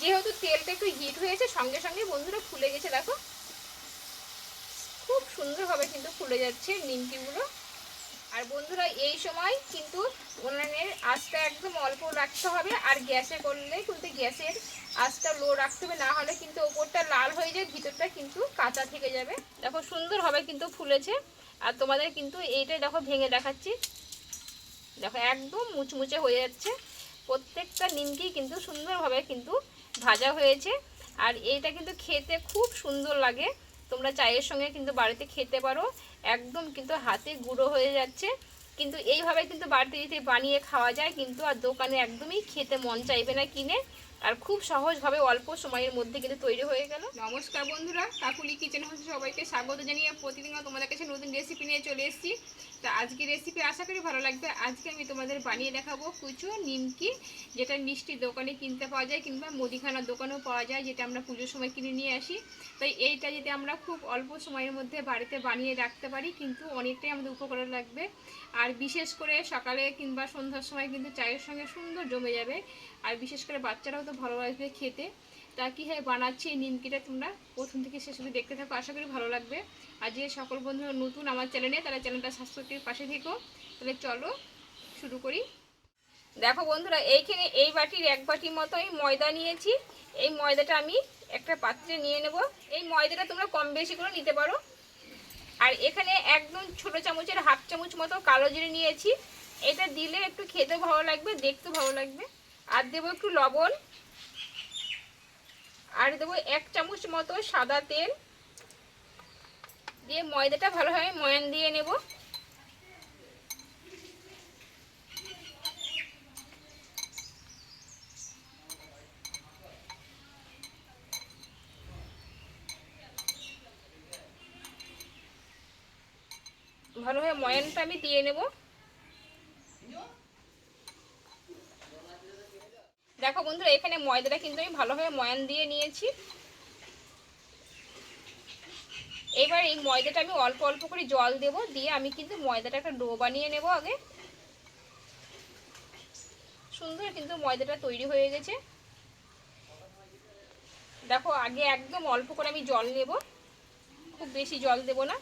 যেহেতু তেলটা একটু হিট হয়েছে, সঙ্গে সঙ্গে বন্ধুরা ফুলে গেছে, দেখো। খুব সুন্দরভাবে কিন্তু ফুলে যাচ্ছে নিমকিগুলো। আর বন্ধুরা, এই সময় কিন্তু উনানের আঁচটা একদম অল্প রাখতে হবে, আর গ্যাসে করলে কিন্তু গ্যাসের আঁচটা লো রাখতে হবে, না হলে কিন্তু ওপরটা লাল হয়ে যায়, ভিতরটা কিন্তু কাঁচা থেকে যাবে। দেখো, সুন্দরভাবে কিন্তু ফুলেছে। আর তোমাদের কিন্তু এইটাই দেখো ভেঙে দেখাচ্ছি। দেখো, একদম মুচমুচে হয়ে যাচ্ছে। প্রত্যেকটা নিমকি কিন্তু সুন্দরভাবে কিন্তু ভাজা হয়েছে। আর এইটা কিন্তু খেতে খুব সুন্দর লাগে। তোমরা চায়ের সঙ্গে কিন্তু বাড়িতে খেতে পারো। একদম কিন্তু হাতে গুঁড়ো হয়ে যাচ্ছে। কিন্তু এইভাবে কিন্তু বাড়িতে যদি বানিয়ে খাওয়া যায়, কিন্তু আর দোকানে একদমই খেতে মন চাইবে না কিনে। আর খুব সহজভাবে অল্প সময়ের মধ্যে কিন্তু তৈরি হয়ে গেল। নমস্কার বন্ধুরা, কাকুলি কিচেন হাউসে সবাইকে স্বাগত জানিয়ে প্রতিদিন তোমাদের কাছে নতুন রেসিপি নিয়ে চলে এসেছি। তা আজকে রেসিপি আশা করি ভালো লাগবে। আজকে আমি তোমাদের বানিয়ে দেখাবো কুচু নিমকি, যেটা মিষ্টি দোকানে কিনতে পাওয়া যায় কিংবা মুদিখানার দোকানেও পাওয়া যায়, যেটা আমরা পুজোর সময় কিনে নিয়ে আসি। তাই এইটা যদি আমরা খুব অল্প সময়ের মধ্যে বাড়িতে বানিয়ে রাখতে পারি, কিন্তু অনেকটাই আমাদের উপকার লাগবে। আর বিশেষ করে সকালে কিংবা সন্ধ্যার সময় কিন্তু চায়ের সঙ্গে সুন্দর জমে যাবে। আর বিশেষ করে বাচ্চারাও তো ভালোবাসবে খেতে। তা কীভাবে বানাচ্ছি এই নিমকিটা তোমরা প্রথম থেকে শেষ অবধি দেখতে থাকো, আশা করি ভালো লাগবে। আর যে সকল বন্ধুরা নতুন আমার চ্যানেলে তারা চ্যানেলটা সাবস্ক্রাইবের পাশে থেকো। তাহলে চলো শুরু করি। দেখো বন্ধুরা, এইখানে এই বাটির এক বাটি মতো আমি ময়দা নিয়েছি। এই ময়দাটা আমি একটা পাত্রে নিয়ে নেব। এই ময়দাটা তোমরা কম বেশি করে নিতে পারো। আর এখানে একদম ছোট চামচের হাফ চামচ মতো কালো জিরে নিয়েছি। এটা দিলে একটু খেতে ভালো লাগবে, দেখতে ভালো লাগবে। আর দেবো একটু লবণ। আর দেবো এক চামচ মতো সাদা তেল। দিয়ে ময়দাটা ভালোভাবে ময়ান দিয়ে নেব। ভালোভাবে ময়ানটা আমি দিয়ে নেব। দেখো বন্ধুরা, এখানে ময়দাটা কিন্তু আমি ভালোভাবে ময়ান দিয়ে নিয়েছি। এবার এই ময়দাটা আমি অল্প অল্প করে জল দেব, দিয়ে আমি কিন্তু ময়দাটা একটা ডো বানিয়ে নেব আগে। সুন্দর কিন্তু ময়দাটা তৈরি হয়ে গেছে। দেখো, আগে একদম অল্প করে আমি জল নেব। খুব বেশি জল দেব না।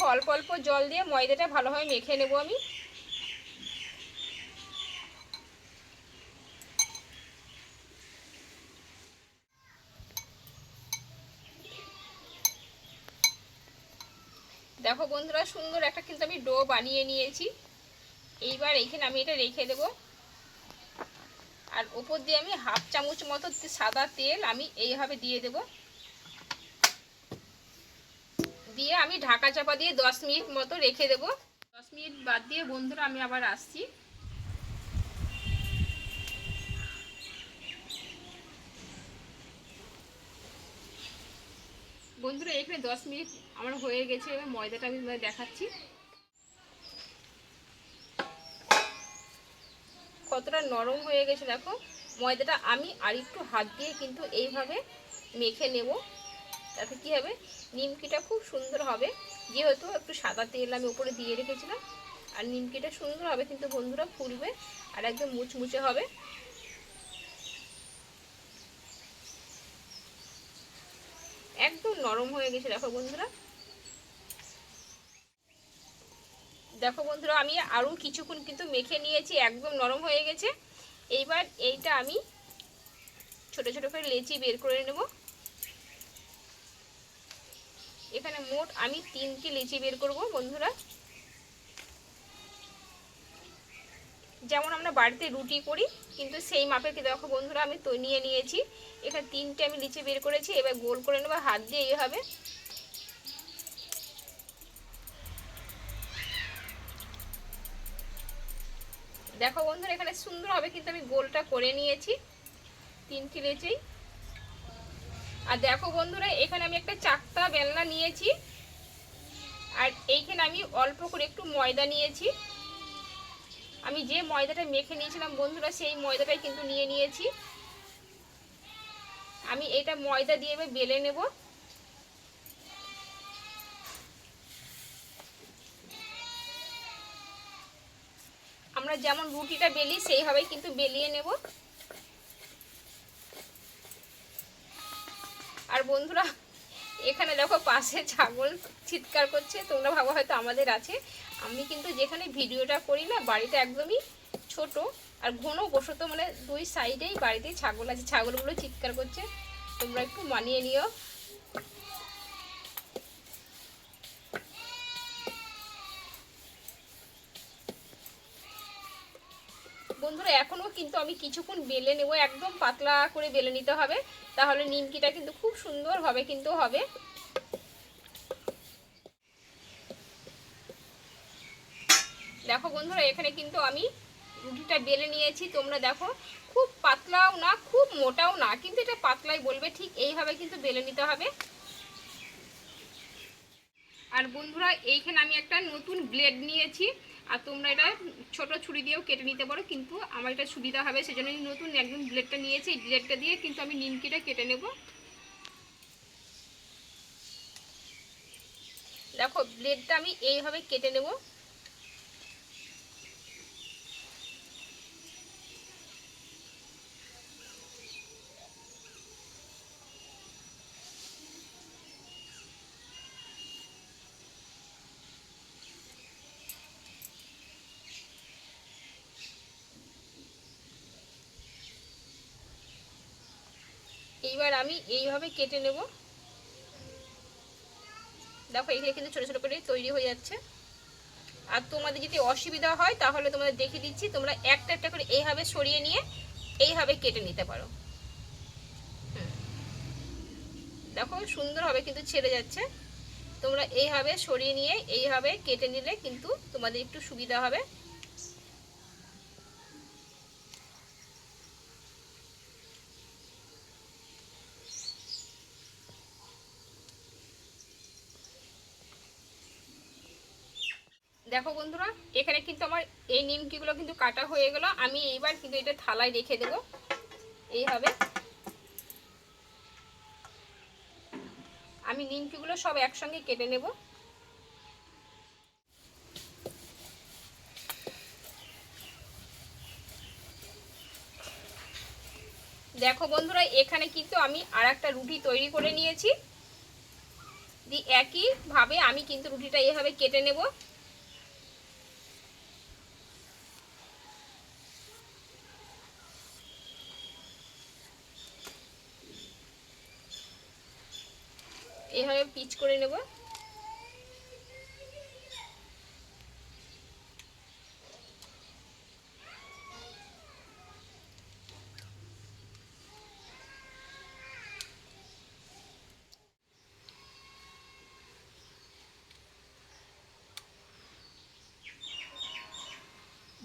দেখো অল্প অল্প জল দিয়ে ময়দাটা ভালোভাবে মেখে নেব আমি। দেখো বন্ধুরা, সুন্দর একটা কিন্তু আমি ডো বানিয়ে নিয়েছি। এইবার এইখানে আমি এটা রেখে দেব। আর ওপর দিয়ে আমি হাফ চামচ মতো সাদা তেল আমি এইভাবে দিয়ে দেবো। দিয়ে আমি ঢাকা চাপা দিয়ে দশ মিনিট মতো রেখে দেবো। দশ মিনিট বাদ দিয়ে বন্ধুরা, আমি আবার আসছি। বন্ধুরা, এখানে দশ মিনিট আমার হয়ে গেছে, এবার ময়দাটা আমি দেখাচ্ছি। কতটা নরম হয়ে গেছে দেখো। ময়দাটা আমি আর একটু হাত দিয়ে কিন্তু এইভাবে মেখে নেব। তাতে কি হবে? নিমকিটা খুব সুন্দর হবে। যেহেতু একটু সাদা তেল আমি উপরে দিয়ে রেখেছিলাম, আর নিমকিটা সুন্দর হবে কিন্তু বন্ধুরা ফুলবে আর একদম মুচমুচে হবে। একদম নরম হয়ে গেছে, দেখো বন্ধুরা। দেখো বন্ধুরা, আমি আরও কিছুক্ষণ কিন্তু মেখে নিয়েছি, একদম নরম হয়ে গেছে। এইবার এইটা আমি ছোট ছোট করে লেচি বের করে নেব। এখানে মোট আমি তিনটি লিচি বের করব, বন্ধুরা। যেমন আমরা বাড়িতে রুটি করি, কিন্তু সেই মাপের দেখো বন্ধুরা, আমি তো নিয়ে নিয়েছি। এখানে তিনটে আমি লিচি বের করেছি, এবার গোল করে নেব, হাত দিয়ে এইভাবে দেখো বন্ধুরা, এখানে সুন্দর হবে কিন্তু আমি গোলটা করে নিয়েছি, তিনটি লেচেই আর দেখো বন্ধুরা, এখানে আমি একটা চাকতা বেলনা নিয়েছি। আর এইখানে আমি অল্প করে একটু ময়দা নিয়েছি। আমি যে ময়দাটা মেখে নিয়েছিলাম বন্ধুরা, সেই ময়দাটাই কিন্তু নিয়ে নিয়েছি। আমি এটা ময়দা দিয়ে এবার বেলে নেব। আমরা যেমন রুটিটা বেলি, সেইভাবেই কিন্তু বেলিয়ে নেব। আর বন্ধুরা, এখানে দেখো পাশে ছাগল চিৎকার করছে, তোমরা ভাবো হয়তো আমাদের আছে। আমি কিন্তু যেখানে ভিডিওটা করি না, বাড়িটা একদমই ছোট আর ঘন বসত মানে দুই সাইডেই বাড়িতে ছাগল আছে। ছাগলগুলো চিৎকার করছে, তোমরা একটু মানিয়ে নিও বন্ধুরা এখনও কিন্তু আমি কিছুক্ষণ বেলে নেব, একদম পাতলা করে বেলে নিতে হবে। তাহলে নিমকিটা কিন্তু খুব সুন্দরভাবে কিন্তু হবে। দেখো বন্ধুরা, এখানে কিন্তু আমি রুটিটা বেলে নিয়েছি, তোমরা দেখো, খুব পাতলাও না, খুব মোটাও না, কিন্তু এটা পাতলাই বলবে, ঠিক এইভাবে কিন্তু বেলে নিতে হবে। আর বন্ধুরা, এইখানে আমি একটা নতুন ব্লেড নিয়েছি আর তোমরা এটা ছোট ছুরি দিয়েও কেটে নিতে পারো, কিন্তু আমার এটা সুবিধা হবে সেজন্য নতুন একদম ব্লেডটা নিয়েছি। এই ব্লেডটা দিয়ে কিন্তু আমি নিমকিটা কেটে নেব। দেখো ব্লেডটা আমি এইভাবে কেটে নেব। এইবার আমি এইভাবে কেটে নেব। দেখো, এইখানে কিন্তু ছোটো ছোটো করে তৈরি হয়ে যাচ্ছে। আর তোমাদের যদি অসুবিধা হয়, তাহলে তোমাদের দেখিয়ে দিচ্ছি। তোমরা একটা একটা করে এইভাবে সরিয়ে নিয়ে এইভাবে কেটে নিতে পারো। দেখো, সুন্দরভাবে কিন্তু ছেড়ে যাচ্ছে। তোমরা এইভাবে সরিয়ে নিয়ে এইভাবে কেটে নিলে কিন্তু তোমাদের একটু সুবিধা হবে। দেখো বন্ধুরা, এখানে কিন্তু আমার এই নিমকিগুলো কিন্তু কাটা হয়ে গেল। আমি এইবার কিন্তু এটা থালায় রেখে দেবো। এইভাবে আমি নিমকিগুলো সব একসঙ্গে কেটে নেব। দেখো বন্ধুরা, এখানে কিন্তু আমি আর একটা রুটি তৈরি করে নিয়েছি। একইভাবে আমি কিন্তু রুটিটা এভাবে কেটে নেব। এভাবে পিচ করে নেব।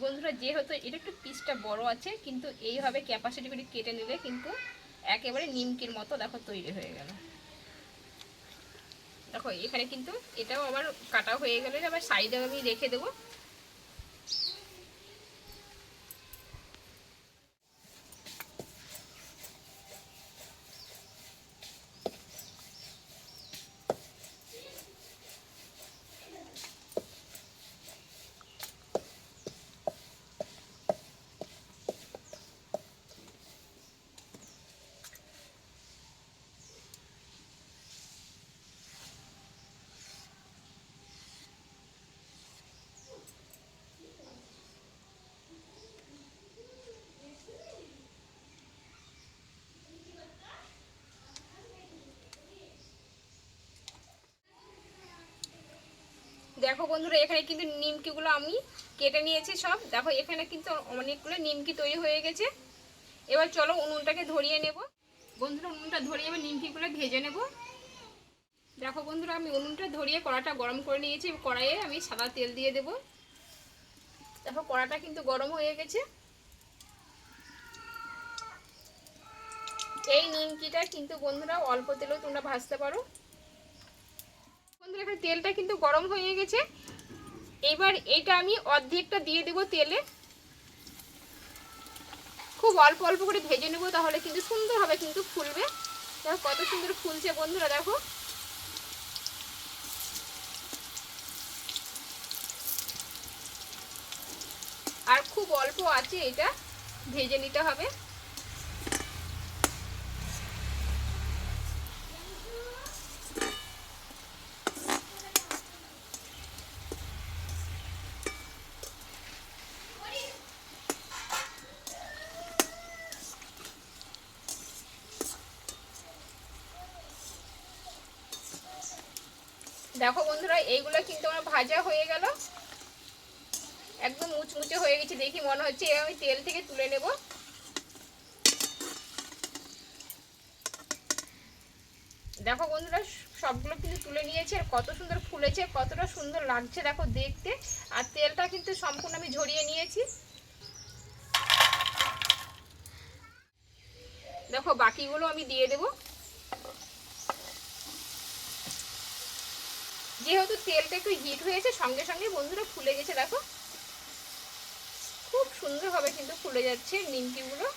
বন্ধুরা, যেহেতু এটা একটু পিসটা বড় আছে, কিন্তু এইভাবে ক্যাপাসিটি করে কেটে নিলে কিন্তু একেবারে নিমকির মতো দেখো তৈরি হয়ে গেল। দেখো এখানে কিন্তু এটাও আবার কাটা হয়ে গেলে আবার সাইডে আমি রেখে দেবো। দেখো বন্ধুরা, এখানে কিন্তু নিমকিগুলো আমি কেটে নিয়েছি সব। দেখো, এখানে কিন্তু অনেকগুলো নিমকি তৈরি হয়ে গেছে। এবার চলো উনুনটাকে ধরিয়ে নেব। বন্ধুরা, উনুনটা ধরিয়ে এবার নিমকিগুলো ভেজে নেব। দেখো বন্ধুরা, আমি উনুনটা ধরিয়ে কড়াটা গরম করে নিয়েছি। কড়াইয়ে আমি সাদা তেল দিয়ে দেব। দেখো, কড়াটা কিন্তু গরম হয়ে গেছে। এই নিমকিটা কিন্তু বন্ধুরা, অল্প তেলেও তোমরা ভাজতে পারো। বন্ধুরা এখানে তেলটা কিন্তু গরম হয়ে গেছে। এবার এটা আমি অর্ধেকটা দিয়ে দেবো তেলে। খুব অল্প অল্প করে ভেজে নেব, তাহলে কিন্তু সুন্দরভাবে কিন্তু ফুলবে। দেখো কত সুন্দর ফুলছে বন্ধুরা, দেখো। আর খুব অল্প আছে, এটা ভেজে নিতে হবে। দেখো বন্ধুরা, এইগুলো কিন্তু আমার ভাজা হয়ে গেল। একদম মুচমুচে হয়ে গেছে, দেখি মনে হচ্ছে আমি তেল থেকে তুলে নেব। দেখো বন্ধুরা, সবগুলো কিন্তু তুলে নিয়েছে, আর কত সুন্দর ফুলেছে, কতটা সুন্দর লাগছে, দেখো দেখতে। আর তেলটা কিন্তু সম্পূর্ণ আমি ঝরিয়ে নিয়েছি। দেখো বাকিগুলো আমি দিয়ে দেবো। যেহেতু তেলটা একটু হিট হয়েছে, সঙ্গে সঙ্গে বন্ধুরা ফুলে গেছে, দেখো। খুব সুন্দরভাবে কিন্তু ফুলে যাচ্ছে নিমকিগুলো।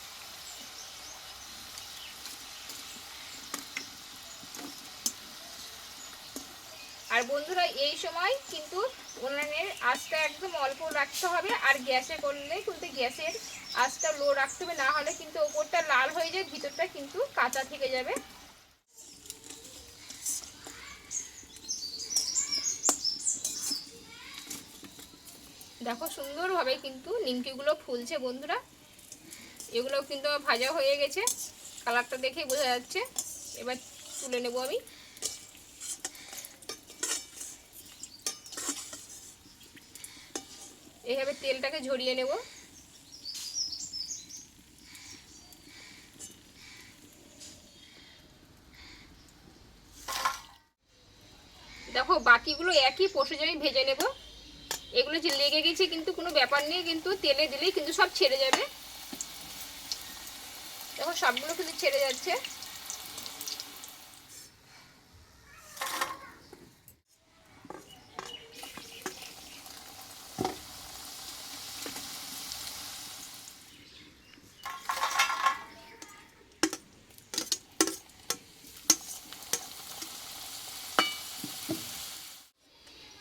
আর বন্ধুরা, এই সময় কিন্তু উনানের আঁচটা একদম অল্প রাখতে হবে, আর গ্যাসে করলে কিন্তু গ্যাসের আঁচটা লো রাখতে হবে, না হলে কিন্তু ওপরটা লাল হয়ে যায়, ভিতরটা কিন্তু কাঁচা থেকে যাবে। দেখো সুন্দরভাবে কিন্তু নিমকিগুলো ফুলছে বন্ধুরা। এগুলো কিন্তু ভাজা হয়ে গেছে। কালারটা দেখেই বোঝা যাচ্ছে। এবার তুলে নেব আমি। এইভাবে তেলটাকে ঝরিয়ে নেব। দেখো বাকিগুলো একই প্রসেসে আমি ভেজে নেব। এগুলো যে লেগে গেছে কিন্তু কোনো ব্যাপার নেই, কিন্তু তেলে দিলেই কিন্তু সব ছেড়ে যাবে। দেখো সবগুলো কিন্তু ছেড়ে যাচ্ছে।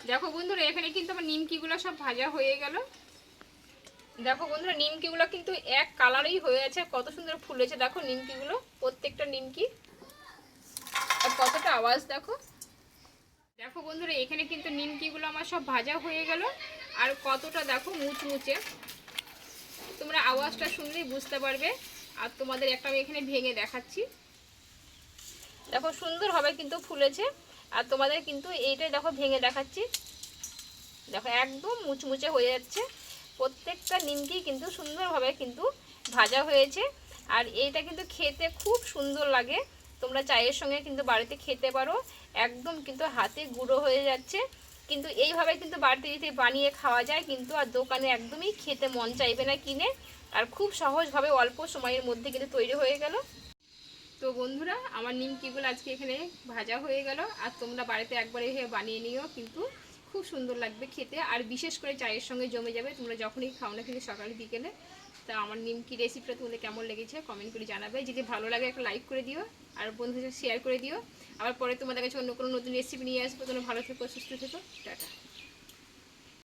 দেখো বন্ধুরা, এখানে কিন্তু আমার নিমকিগুলো সব ভাজা হয়ে গেল। দেখো বন্ধুরা, নিমকিগুলো কিন্তু এক কালারেই হয়ে আছে কত সুন্দর ফুলেছে। দেখো নিমকিগুলো, প্রত্যেকটা নিমকি। আর কতটা আওয়াজ, দেখো। দেখো বন্ধুরা, এখানে কিন্তু নিমকিগুলো আমার সব ভাজা হয়ে গেল, আর কতটা, দেখো, মুচমুচে। তোমরা আওয়াজটা শুনলেই বুঝতে পারবে, আর তোমাদের একটা আমি এখানে ভেঙে দেখাচ্ছি। দেখো, সুন্দরভাবে কিন্তু ফুলেছে। আর তোমাদের কিন্তু এইটাই দেখো ভেঙে দেখাচ্ছি। দেখো একদম মুচমুচে হয়ে যাচ্ছে। প্রত্যেকটা নিমকি কিন্তু সুন্দরভাবে কিন্তু ভাজা হয়েছে। আর এইটা কিন্তু খেতে খুব সুন্দর লাগে। তোমরা চায়ের সঙ্গে কিন্তু বাড়িতে খেতে পারো। একদম কিন্তু হাতে গুঁড়ো হয়ে যাচ্ছে। কিন্তু এইভাবে কিন্তু বাড়িতে যদি বানিয়ে খাওয়া যায়, কিন্তু আর দোকানে একদমই খেতে মন চাইবে না কিনে। আর খুব সহজভাবে অল্প সময়ের মধ্যে কিন্তু তৈরি হয়ে গেল। তো বন্ধুরা, আমার নিমকিগুলো আজকে এখানে ভাজা হয়ে গেল। আর তোমরা বাড়িতে একবার এভাবে বানিয়ে নিও, কিন্তু খুব সুন্দর লাগবে খেতে। আর বিশেষ করে চায়ের সঙ্গে জমে যাবে, তোমরা যখনই খাও না কিন্তু সকালে, বিকেলে। তা আমার নিমকি রেসিপিটা তোমাদের কেমন লেগেছে কমেন্ট করে জানাবে। যদি ভালো লাগে, একটা লাইক করে দিও, আর বন্ধুদের শেয়ার করে দিও। আবার পরে তোমাদের কাছে অন্য কোনো নতুন রেসিপি নিয়ে আসব। তোমরা ভালো থেকো, সুস্থ থেকো। টাটা।